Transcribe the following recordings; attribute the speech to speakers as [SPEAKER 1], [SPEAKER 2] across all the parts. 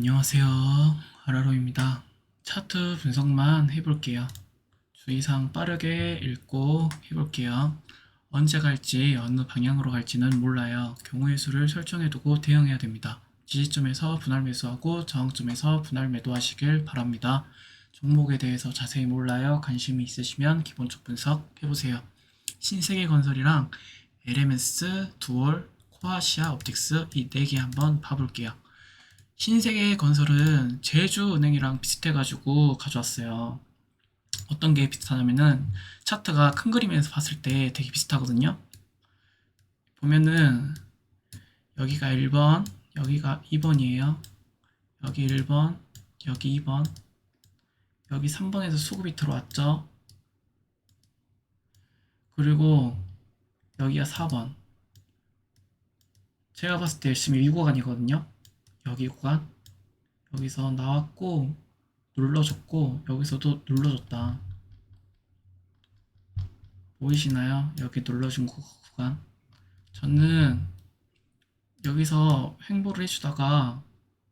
[SPEAKER 1] 안녕하세요. 하라로입니다. 차트 분석만 해볼게요. 주의사항 빠르게 읽고 해볼게요. 언제 갈지 어느 방향으로 갈지는 몰라요. 경우의 수를 설정해두고 대응해야 됩니다. 지지점에서 분할 매수하고 저항점에서 분할 매도하시길 바랍니다. 종목에 대해서 자세히 몰라요. 관심이 있으시면 기본적 분석 해보세요. 신세계 건설이랑 LMS, 두얼, 코아시아 옵틱스 이 네 개 한번 봐볼게요. 신세계 건설은 제주은행이랑 비슷해가지고 가져왔어요. 어떤 게 비슷하냐면은 차트가 큰 그림에서 봤을 때 되게 비슷하거든요. 보면은 여기가 1번, 여기가 2번이에요. 여기 1번, 여기 2번, 여기 3번에서 수급이 들어왔죠. 그리고 여기가 4번. 제가 봤을 때 열심히 이 구간이거든요. 여기 구간 여기서 나왔고 눌러줬고 여기서도 눌러줬다. 보이시나요? 여기 눌러준 구- 구간. 저는 여기서 횡보를 해주다가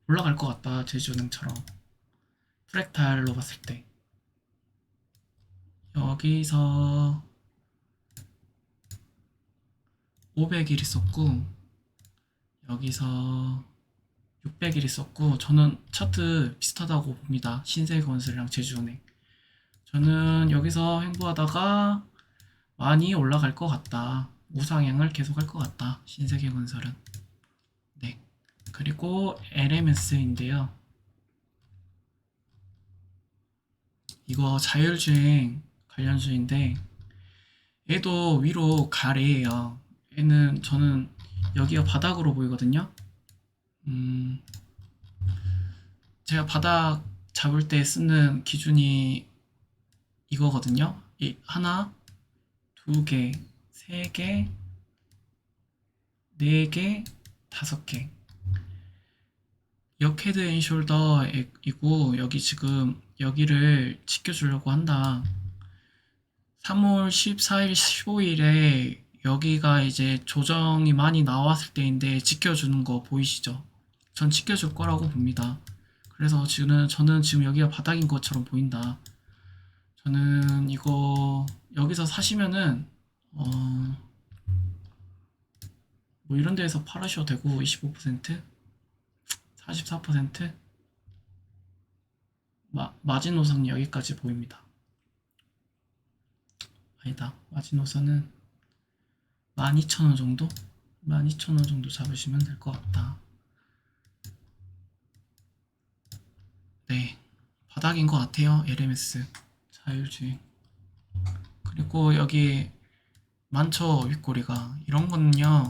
[SPEAKER 1] 올라갈 것 같다 제주은행처럼. 프랙탈로 봤을 때. 여기서 500일 있었고 여기서 600일 있었고 저는 차트 비슷하다고 봅니다. 신세건설이랑 제주은행. 저는 여기서 횡보하다가 많이 올라갈 것 같다. 우상향을 계속할 것 같다. 신세계건설은. 네. 그리고 LMS인데요. 이거 자율주행 관련주인데 얘도 위로 가래예요. 얘는 저는 여기가 바닥으로 보이거든요. 음, 제가 바닥 잡을 때 쓰는 기준이 이거거든요. 이 하나, 두 개, 세 개, 네 개, 다섯 개. 역 헤드 앤 숄더이고 여기 지금 여기를 지켜주려고 한다. 3월 14일, 15일에 여기가 이제 조정이 많이 나왔을 때인데 지켜주는 거 보이시죠? 전 지켜줄 거라고 봅니다. 그래서 지금 저는 지금 여기가 바닥인 것처럼 보인다. 저는 이거 여기서 사시면은 어, 뭐 이런 데에서 팔으셔도 되고 25% 44% 마, 마지노선이 여기까지 보입니다. 아니다. 마지노선은 12,000원 정도? 12,000원 정도 잡으시면 될 것 같다. 네. 바닥인 것 같아요. LMS. 자율주행. 그리고 여기 많죠. 윗꼬리가. 이런 거는요.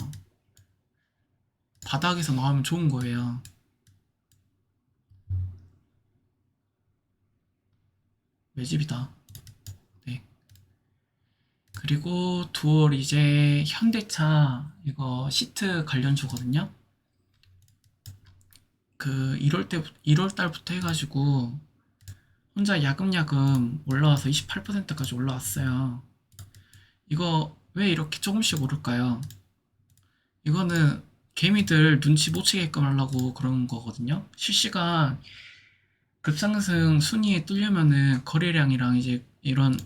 [SPEAKER 1] 바닥에서 나오면 좋은 거예요. 매집이다. 네. 그리고 두월 이제 현대차 이거 시트 관련주거든요. 그 1월 때 1월 달부터 해가지고 혼자 야금야금 올라와서 28%까지 올라왔어요. 이거 왜 이렇게 조금씩 오를까요? 이거는 개미들 눈치 못 채게끔 하려고 그런 거거든요. 실시간 급상승 순위에 뜨려면은 거래량이랑 이제 이런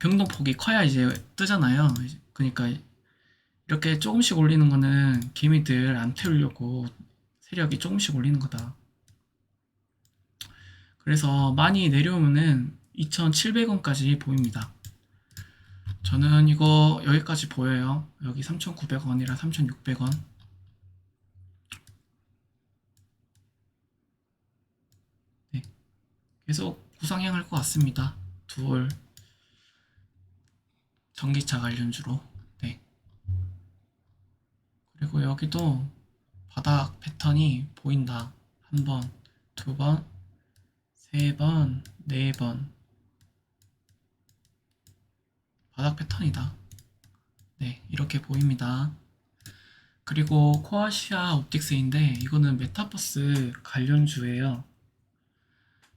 [SPEAKER 1] 변동폭이 커야 이제 뜨잖아요. 그러니까 이렇게 조금씩 올리는 거는 개미들 안 태우려고 세력이 조금씩 올리는 거다. 그래서 많이 내려오면은 2,700원까지 보입니다. 저는 이거 여기까지 보여요. 여기 3,900원이라 3,600원. 네. 계속 구상향할 것 같습니다. 두월 전기차 관련주로. 네. 그리고 여기도 바닥 패턴이 보인다. 한 번, 두 번, 세 번, 네 번. 바닥 패턴이다. 네, 이렇게 보입니다. 그리고 코아시아 옵틱스인데 이거는 메타버스 관련주예요.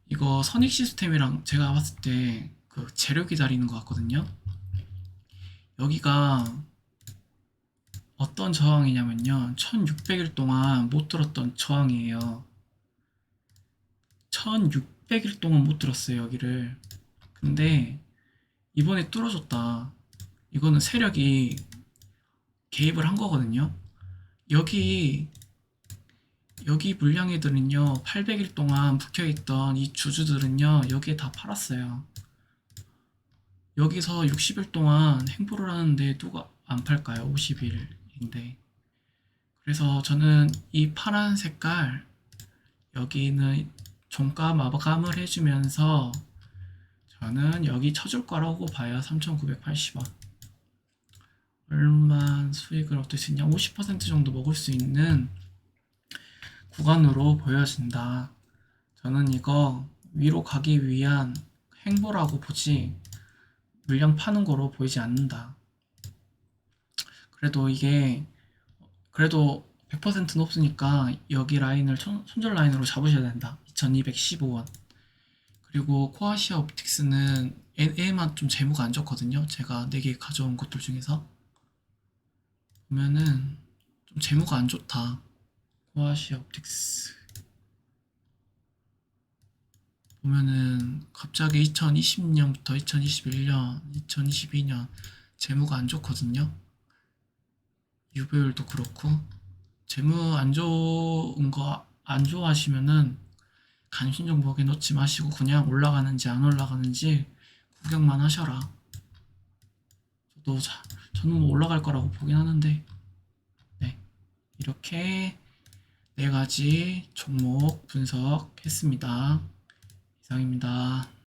[SPEAKER 1] 이거 선익 시스템이랑 제가 봤을 때 그 재료 기다리는 것 같거든요. 여기가 어떤 저항이냐면요. 1600일 동안 못 들었던 저항이에요. 1600 일 동안 못 들었어요, 여기를. 근데 이번에 뚫어줬다. 이거는 세력이 개입을 한 거거든요. 여기 여기 물량이들은요 800일 동안 묵혀있던 이 주주들은요 여기에 다 팔았어요. 여기서 60일 동안 행보를 하는데 누가 안 팔까요? 50일인데. 그래서 저는 이 파란 색깔 여기는 종가 마감을 해주면서 저는 여기 쳐줄 거라고 봐요. 3,980원. 얼마 수익을 얻을 수 있냐? 50% 정도 먹을 수 있는 구간으로 보여진다. 저는 이거 위로 가기 위한 행보라고 보지 물량 파는 거로 보이지 않는다. 그래도 이게 그래도 100% 높으니까 여기 라인을 손- 손절 라인으로 잡으셔야 된다. 2215원. 그리고 코아시아 옵틱스는 얘- 얘만 좀 재무가 안 좋거든요. 제가 4개 가져온 것들 중에서 보면은 좀 재무가 안 좋다. 코아시아 옵틱스 보면은 갑자기 2020년부터 2021년, 2022년 재무가 안 좋거든요. 유보율도 그렇고 재무 안 좋은 거 안 좋아하시면은 간신 정보에 넣지 마시고 그냥 올라가는지 안 올라가는지 구경만 하셔라. 저도 자, 저는 뭐 올라갈 거라고 보긴 하는데 네 이렇게 네 가지 종목 분석했습니다. 이상입니다.